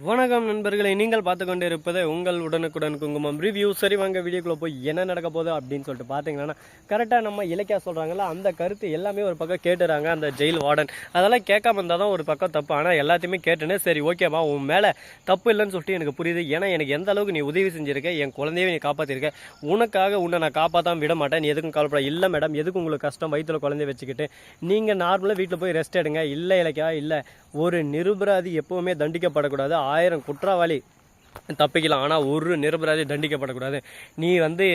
one வணக்கம் நண்பர்களை நீங்கள் பார்த்து கொண்டு இருப்பது உங்கள் உடனுக்குடன் குங்குமம் ரிவ்யூ சரி வாங்க வீடியோக்குள்ளே போய் என்ன நடக்க போகுது அப்படின்னு சொல்லிட்டு பார்த்தீங்கன்னா கரெக்டாக நம்ம இலக்கியா சொல்கிறாங்கல்ல அந்த கருத்து எல்லாமே ஒரு பக்கம் கேட்டுறாங்க அந்த ஜெயில் வார்டன் அதெல்லாம் கேட்காம இருந்தால் தான் ஒரு பக்கம் தப்பு. ஆனால் எல்லாத்தையுமே கேட்டுனே சரி ஓகேம்மா உன் மேலே தப்பு இல்லைன்னு சொல்லிட்டு எனக்கு புரியுது. ஏன்னா எனக்கு எந்த அளவுக்கு நீ உதவி செஞ்சிருக்க என் குழந்தைய நீ காப்பாற்றிருக்க உனக்காக உன்னை நான் காப்பாற்றாம விட மாட்டேன். நீ எதுக்கும் கவலைப்பட இல்லை மேடம் எதுக்கு உங்களுக்கு கஷ்டம்? வயிற்றுல குழந்தைய வச்சுக்கிட்டு நீங்கள் நார்மலாக வீட்டில் போய் ரெஸ்ட் எடுங்க. இல்லை இலக்கியா இல்லை. ஒரு நிருபராதி எப்பவுமே தண்டிக்கப்படக்கூடாது. ஆயிரம் குற்றவாளி. தப்பிக்கலாம் ஆனால் ஒரு நிரபராதி தண்டிக்கப்படக்கூடாது. நீ வந்து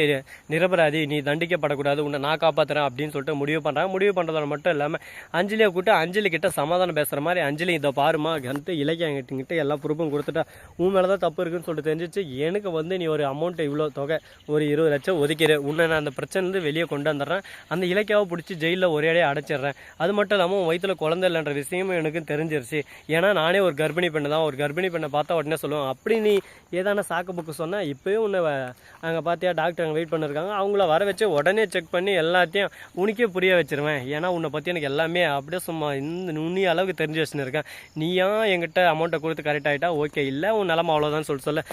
நிரபராதி நீ தண்டிக்கப்படக்கூடாது. உன்னை நான் காப்பாற்றுறேன் அப்படின்னு சொல்லிட்டு முடிவு பண்ணுறாங்க முடிவு பண்ணுறதோட மட்டும் இல்லாமல் அஞ்சலியை கூப்பிட்டு அஞ்சலி கிட்ட சமாதானம் பேசுகிற மாதிரி அஞ்சலி இதை பாருமா கந்து இலக்கியங்கிட்ட எல்லா பொறுப்பும் கொடுத்துட்டா உன் மேலே தான் தப்பு இருக்குன்னு சொல்லிட்டு தெரிஞ்சிச்சு. எனக்கு வந்து நீ ஒரு அமௌண்ட்டு இவ்வளோ தொகை ஒரு இருபது லட்சம் ஒதுக்கிடு. உன்னை நான் அந்த பிரச்சனைலேருந்து வெளியே கொண்டு வந்துடுறேன். அந்த இலக்கியாவை பிடிச்சி ஜெயிலில் ஒரே அடையே அடைச்சிடுறேன். அது மட்டும் இல்லாமல் உன் வயிற்றுல குழந்தை இல்லைன்ற விஷயமும் எனக்கு தெரிஞ்சிருச்சு. ஏன்னா நானே ஒரு கர்ப்பிணி பெண்ணு தான். ஒரு கர்ப்பிணி பெண்ணை பார்த்தா உடனே சொல்லுவேன் அப்படி நீ ஏதான சாக்கு புக்கு சொன்னால் இப்போயும் உன்னை அங்கே பார்த்தியா டாக்டர் அங்கே வெயிட் பண்ணிருக்காங்க. அவங்கள வர வச்சு உடனே செக் பண்ணி எல்லாத்தையும் உனக்கே புரிய வச்சிருவேன். ஏன்னா உன்னை பற்றி எனக்கு எல்லாமே அப்படியே சும்மா இந்த நுண்ணி அளவுக்கு தெரிஞ்சு வச்சுன்னு இருக்கேன் நீயா என்கிட்ட அமௌண்ட்டை கொடுத்து கரெக்ட் ஆகிட்டா ஓகே இல்லை உன் நிலமை அவ்வளோதான் சொல்லி சொல்ல.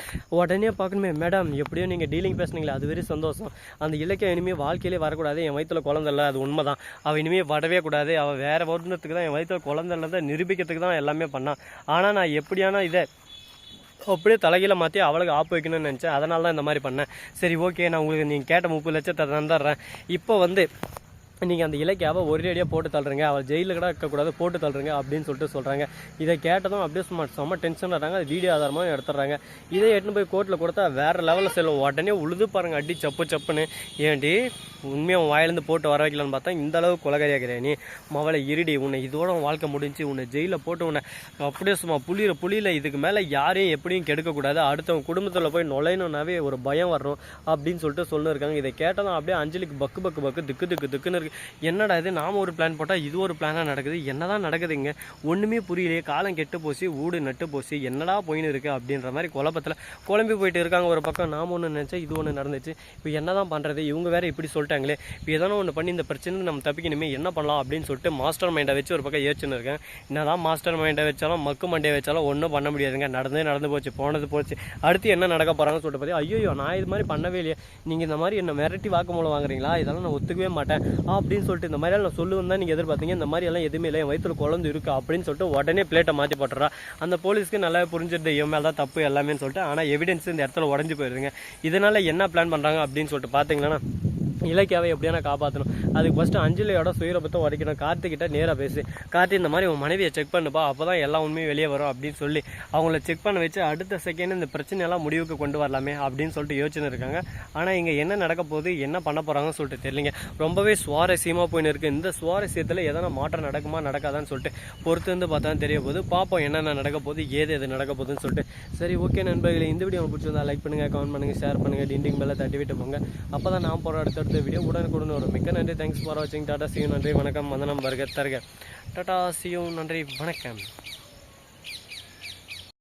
உடனே பார்க்கணுமே மேடம் எப்படியோ நீங்கள் டீலிங் பேசுனீங்களே அது வெரி சந்தோஷம். அந்த இலக்கியம் இனிமேல் வாழ்க்கையிலே வரக்கூடாது. என் வயிற்றுல குழந்தை இல்லை அது உண்மை தான் அவள் இனிமேல் வரவே கூடாது. அவள் வேறு வருடத்துக்கு தான் என் வயிற்றில் குழந்தை தான் நிரூபிக்கிறதுக்கு தான் எல்லாமே பண்ணான் ஆனால் நான் எப்படியான இதை அப்படியே தலைகீழ மாற்றி அவளுக்கு ஆப்பு வைக்கணும்னு நினச்சேன். அதனால தான் இந்த மாதிரி பண்ணேன். சரி ஓகே நான் உங்களுக்கு நீங்கள் கேட்ட முப்பது லட்சத்தை தந்துடுறேன். இப்போ வந்து நீங்கள் அந்த இலக்கியாவை ஒரேடியாக போட்டு தள்ளுறீங்க அவள் ஜெயிலில் கூட இருக்கக்கூடாது போட்டு தள்ளுறீங்க அப்படின்னு சொல்லிட்டு சொல்கிறாங்க இதை கேட்டதும் அப்படியே சும்மா செம்ம டென்ஷன் வராங்க அது வீடியோ ஆதாரமாக எடுத்துடுறாங்க. இதை எடுத்துன்னு போய் கோர்ட்டில் கொடுத்தா வேறு லெவலில் செல்லும் உடனே உழுது பாருங்க. அடி சப்பு சப்புன்னு. ஏன்டி உண்மையாக வாயிலேருந்து போட்டு வர வைக்கலான்னு பார்த்தா இந்த அளவு கொலகாரியாகிறே நீ. மவளை இருடி உன்னை இதோட வாழ்க்கை முடிஞ்சு உன்னை ஜெயிலில் போட்டு உன்னை அப்படியே சும்மா புளியிற புளியில் இதுக்கு மேலே யாரையும் எப்படியும் கெடுக்கக்கூடாது அடுத்தவங்க குடும்பத்தில் போய் நுழையணுன்னாவே ஒரு பயம் வரணும் அப்படின்னு சொல்லிட்டு சொல்லிருக்காங்க. இதை கேட்டதும் அப்படியே அஞ்சலிக்கு பக்கு பக்கு பக்கு திக்கு திக்கு திக்குன்னு இருக்கு. என்னடா இது நாம் ஒரு பிளான் போட்டால் இது ஒரு பிளானாக நடக்குது என்னதான் நடக்குதுங்க? ஒன்றுமே புரியலையே காலம் கெட்டு போச்சு ஊடு நட்டு போச்சு என்னடா போயின்னு இருக்கு அப்படின்ற மாதிரி குழப்பத்தில் குழம்பி போயிட்டு இருக்காங்க ஒரு பக்கம். நாம் ஒன்று நினச்சா இது ஒன்று நடந்துச்சு. இப்போ என்னதான் பண்ணுறது இவங்க வேறு இப்படி சொல்லிட்டாங்களே. இப்போ எதனா ஒன்று பண்ணி இந்த பிரச்சனை நம்ம தப்பிக்கணுமே என்ன பண்ணலாம் அப்படின்னு சொல்லிட்டு மாஸ்டர் மைண்டை வச்சு ஒரு பக்கம் யோசிச்சுன்னு இருக்கேன். என்னதான் மாஸ்டர் மைண்டை வச்சாலும் மக்கு மண்டையை வச்சாலும் ஒன்றும் பண்ண முடியாதுங்க. நடந்தே நடந்து போச்சு போனது போச்சு. அடுத்து என்ன நடக்க போகிறாங்கன்னு சொல்லிட்டு பார்த்து ஐயோ நான் இது மாதிரி பண்ணவே இல்லையே. நீங்கள் இந்த மாதிரி என்ன மிரட்டி வாக்குமூலம் வாங்குறீங்களா? இதெல்லாம் நான் ஒத்துக்கவே மாட்டேன். அப்படின்னு சொல்லிட்டு இந்த மாதிரியெல்லாம் நான் சொல்லுவேன் தான் நீங்கள் எதிர்பார்த்தீங்க. இந்த மாதிரி எல்லாம் எதுவுமே இல்லை. என் வயிற்றுல குழந்தை இருக்கு அப்படின்னு சொல்லிட்டு உடனே பிளேட்டை மாற்றி போட்டுறா அந்த போலீஸ்க்கு நல்லா புரிஞ்சிருது. இவன் மேலே தான் தப்பு எல்லாமே சொல்லிட்டு ஆனால் எவிடன்ஸ் இந்த இடத்துல உடஞ்சி போயிருதுங்க. இதனால என்ன பிளான் பண்ணுறாங்க அப்படின்னு சொல்லிட்டு பார்த்தீங்கன்னா இலக்கியாவை எப்படியான காப்பாற்றணும் அதுக்கு ஃபஸ்ட்டு அஞ்சலியோட சுயரபத்தை உடைக்கணும். கார்த்திகிட்ட நேராக பேசு. கார்த்தி இந்த மாதிரி உன் மனைவியை செக் பண்ணுப்பா. அப்போ தான் எல்லா உண்மையும் வெளியே வரும் அப்படின்னு சொல்லி அவங்கள செக் பண்ண வச்சு அடுத்த செகண்ட் இந்த பிரச்சனையெல்லாம் முடிவுக்கு கொண்டு வரலாமே அப்படின்னு சொல்லிட்டு யோசனை இருக்காங்க. ஆனால் இங்கே என்ன நடக்க போகுது என்ன பண்ண போகிறாங்கன்னு சொல்லிட்டு தெரியலிங்க. ரொம்பவே சுவாரஸ்யமாக போயின்னு இருக்குது இந்த சுவாரஸ்யத்தில் எதனா மாற்றம் நடக்குமா நடக்காதான்னு சொல்லிட்டு பொறுத்து வந்து பார்த்தா தெரிய போகுது. பார்ப்போம் என்னென்ன நடக்க போகுது ஏது எது நடக்க போகுதுன்னு சொல்லிட்டு. சரி ஓகே நண்பர்களே. இந்த வீடியோ பிடிச்சிருந்தா லைக் பண்ணுங்கள் கமெண்ட் பண்ணுங்கள் ஷேர் பண்ணுங்கள் டிண்டிங் மேலே தட்டி விட்டு போங்க. அப்போ தான் நான் போகிற அடுத்தடுத்த வீடியோ உடனுக்குடன் வரும் மிக்க நன்றி. தேங்க்ஸ் ஃபார் வாட்சிங் டாடா சியூ நன்றி. வணக்கம். வந்தனம் பர்கர் தருக. டாடா சியூ நன்றி. வணக்கம்.